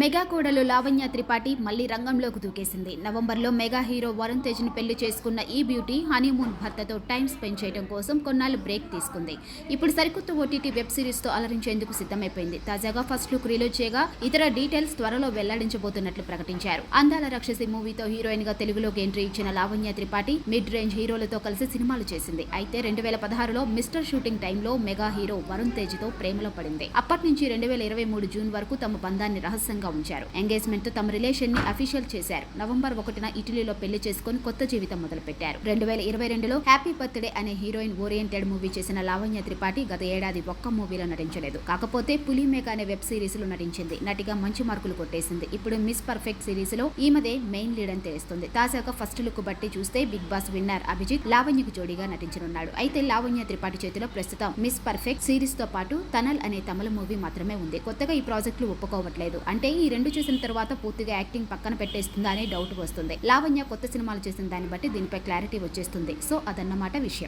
Mega కోడలు లావణ్య త్రిపాఠి మళ్ళీ రంగంలోకి దూకేసింది. నవంబర్లో మెగా హీరో వరుణ్ తేజ్ని పెళ్ళి చేసుకున్న ఈ బ్యూటీ హనీమూన్ భర్తతో టైం స్పెండ్ చేయడం కోసం కొన్నాళ్ళు బ్రేక్ తీసుకుంది. ఇప్పుడు సరికొత్త ఓటీటీ వెబ్ సిరీస్తో అలరించేందుకు సిద్ధమైపోయింది. తాజాగా ఫస్ట్ లుక్ రిలీజ్ చేయగా ఇతర డీటెయిల్స్ త్వరలో వెల్లడించబోతున్నట్లు ప్రకటించారు. అందాల రక్షసి మూవీతో హీరోయిన్గా తెలుగులోకి ఎంట్రీ ఇచ్చిన లావణ్య త్రిపాఠి మిడ్ రేంజ్ హీరోలతో కలిసి సినిమాలు చేసింది. అయితే రెండు వేల పదహారులో మిస్టర్ షూటింగ్ టైంలో మెగా హీరో వరుణ్ తేజ్తో ప్రేమలో పడింది. అప్పటి నుంచి రెండు వేల ఇరవై మూడు జూన్ వరకు తమ బంధాన్ని రహస్యంగా ఉంచారు. ఎంగేజ్మెంట్తో తమ రిలేషన్ని అఫీషియల్ చేశారు. నవంబర్ ఒకటిన ఇటలీలో పెళ్ళి చేసుకుని కొత్త జీవితం మొదలుపెట్టారు. రెండు వేల ఇరవై రెండులో హ్యాపీ బర్త్డే అనే హీరోయిన్ ఓరియంటెడ్ మూవీ చేసిన లావణ్య త్రిపాఠి గత ఏడాది ఒక్క మూవీలో నటించలేదు. కాకపోతే పులిమేక అనే వెబ్ సిరీస్లో నటించింది. నటిగా మంచి మార్కులు కొట్టేసింది. ఇప్పుడు మిస్ పర్ఫెక్ట్ సిరీస్లో ఈమెదే మెయిన్ లీడ్ అని తెలుస్తుంది తాజాగా ఫస్ట్ లుక్ బట్టి చూస్తే బిగ్ బాస్ విన్నర్ అభిజిత్ లావణ్యకు జోడీగా నటించనున్నాడు. అయితే లావణ్య త్రిపాఠి చేతిలో ప్రస్తుతం మిస్ పర్ఫెక్ట్ సిరీస్తో పాటు తనల్ అనే తమిళ మూవీ మాత్రమే ఉంది. కొత్తగా ఈ ప్రాజెక్టులు ఒప్పుకోవట్లేదు. అంటే ఈ రెండు చూసిన తర్వాత పూర్తిగా యాక్టింగ్ పక్కన పెట్టేస్తుందా అనే డౌట్ వస్తుంది. లావణ్య కొత్త సినిమాలు చేసిన దాన్ని బట్టి దీనిపై క్లారిటీ వచ్చేస్తుంది. సో అదన్నమాట విషయం.